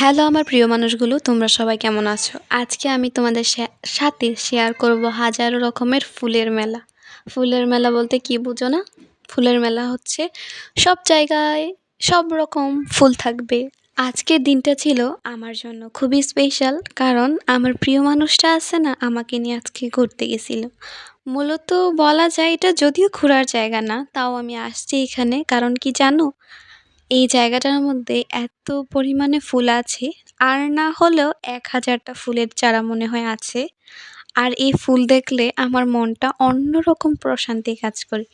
Hello আমার প্রিয় মানুষগুলো, তোমরা সবাই কেমন আছো? আজকে আমি তোমাদের সাথে শেয়ার করব হাজারো রকমের ফুলের মেলা। ফুলের মেলা বলতে কি বুঝো না? ফুলের মেলা হচ্ছে সব জায়গায় সব রকম ফুল থাকবে। আজকের দিনটা ছিল আমার জন্য খুবই স্পেশাল কারণ আমার প্রিয় মানুষটা আছে না, আমাকে নিয়ে আজকে ঘুরতে গেছিল। মূলত বলা যায় এটা যদিও ঘোরার জায়গা না, তাও আমি আসছি এখানে। কারণ কি জানো? এই জায়গাটার মধ্যে এত পরিমাণে ফুল আছে, আর না হলেও এক হাজারটা ফুলের চারা মনে হয় আছে। আর এই ফুল দেখলে আমার মনটা অন্যরকম প্রশান্তি কাজ করে।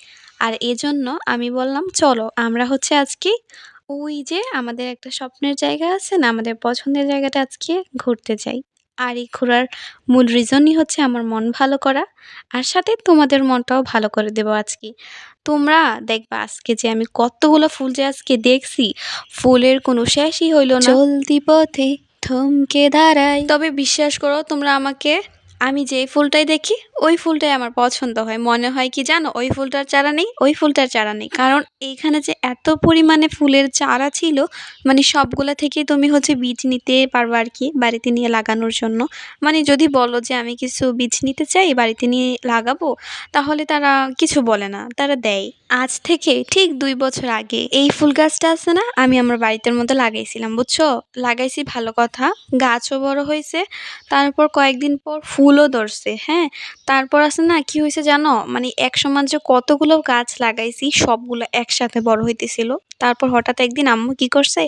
আর এজন্য আমি বললাম, চলো, আমরা হচ্ছে আজকে ওই যে আমাদের একটা স্বপ্নের জায়গা আছে না, আমাদের পছন্দের জায়গাটা আজকে ঘুরতে যাই। আর এই ঘোরার মূল রিজনই হচ্ছে আমার মন ভালো করা আর সাথে তোমাদের মনটাও ভালো করে দেবো আজকে। তোমরা দেখবা আজকে যে আমি কতগুলো ফুল যে আজকে দেখছি ফুলের কোনো শেষই হইল না। চলতি পথে থমকে দাঁড়াই। তবে বিশ্বাস করো তোমরা আমাকে আমি যে ফুলটাই দেখি, ওই ফুলটাই আমার পছন্দ হয়। মনে হয় কি জানো, ওই ফুলটার চারা নেই, ওই ফুলটার চারা নেই। কারণ এইখানে যে এত পরিমাণে ফুলের চারা ছিল মানে সবগুলা থেকেই তুমি হচ্ছে বীজ নিতে পারবা আর কি বাড়িতে নিয়ে লাগানোর জন্য। মানে যদি বলো যে আমি কিছু বীজ নিতে চাই, বাড়িতে নিয়ে লাগাবো, তাহলে তারা কিছু বলে না, তারা দেয়। আজ থেকে ঠিক দুই বছর আগে এই ফুল গাছটা আছে না, আমি আমার বাড়িতে মধ্যে লাগাইছিলাম, বুঝছ? লাগাইছি ভালো কথা। গাছও বড় হয়েছে, তারপর কয়েকদিন পর ফুলও ধরছে হ্যাঁ? তারপর আছে না, কি হয়েছে জানো? মানে এক সমান যে কতগুলো গাছ লাগাইছি, সবগুলো একসাথে বড় হইতেছিল। তারপর হঠাৎ একদিন আম্মু কি করছে?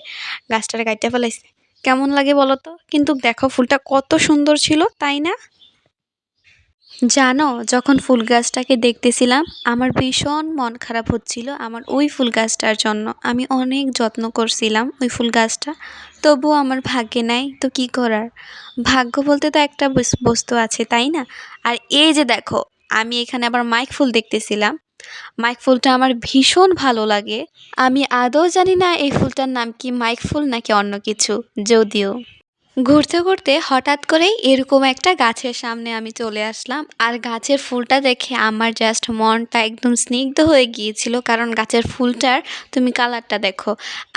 গাছটার গাইতে ফেলাইছে। কেমন লাগে বলতো কিন্তু দেখো ফুলটা কত সুন্দর ছিল, তাই না? জানো, যখন ফুল গাছটাকে দেখতেছিলাম, আমার ভীষণ মন খারাপ হচ্ছিল আমার ওই ফুল গাছটার জন্য। আমি অনেক যত্ন করছিলাম ওই ফুল গাছটা। তবুও আমার ভাগ্যে নাই, তো কি করার? ভাগ্য বলতে তো একটা বস- বস্তু আছে, তাই না? আর এই যে দেখো, আমি এখানে আবার মাইক ফুল দেখতেছিলাম। মাইক ফুলটা আমার ভীষণ ভালো লাগে। আমি আদৌ জানি না এই ফুলটার নাম কি মাইক ফুল নাকি অন্য কিছু, যদিও। ঘুরতে ঘুরতে হঠাৎ করেই এরকম একটা গাছের সামনে আমি চলে আসলাম। আর গাছের ফুলটা দেখে আমার জাস্ট মনটা একদম স্নিগ্ধ হয়ে গিয়েছিল, কারণ গাছের ফুলটার তুমি কালারটা দেখো।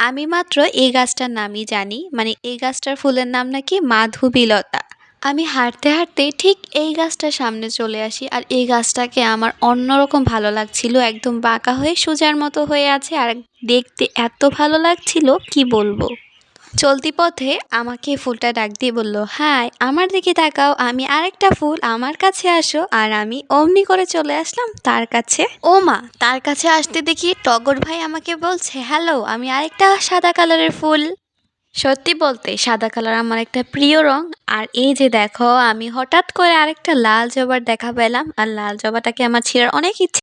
আমি মাত্র এই গাছটার নামই জানি মানে এই গাছটার ফুলের নাম নাকি মাধুবিলতা। আমি হাঁটতে হাঁটতে ঠিক এই গাছটার সামনে চলে আসি, আর এই গাছটাকে আমার অন্যরকম ভালো লাগছিল, একদম বাঁকা হয়ে সোজার মতো হয়ে আছে, আর দেখতে এত ভালো লাগছিল, কি বলব? চলতি পথে আমাকে ফুলটা ডাক দিয়ে বলল, হাই, আমার দিকে তাকাও, আমি আরেকটা ফুল আমার কাছে আসো। আর আমি অমনি করে চলে আসলাম তার কাছে। ও মা, তার কাছে আসতে দেখি টগর ভাই আমাকে বলছে, হ্যালো, আমি আরেকটা সাদা কালারের ফুল। সত্যি বলতে, সাদা কালার আমার একটা প্রিয় রং। আর এই যে দেখো, আমি হঠাৎ করে আরেকটা লাল জবার দেখা পেলাম। আর লাল জবাটাকে আমার ছিঁড়ার অনেক ইচ্ছে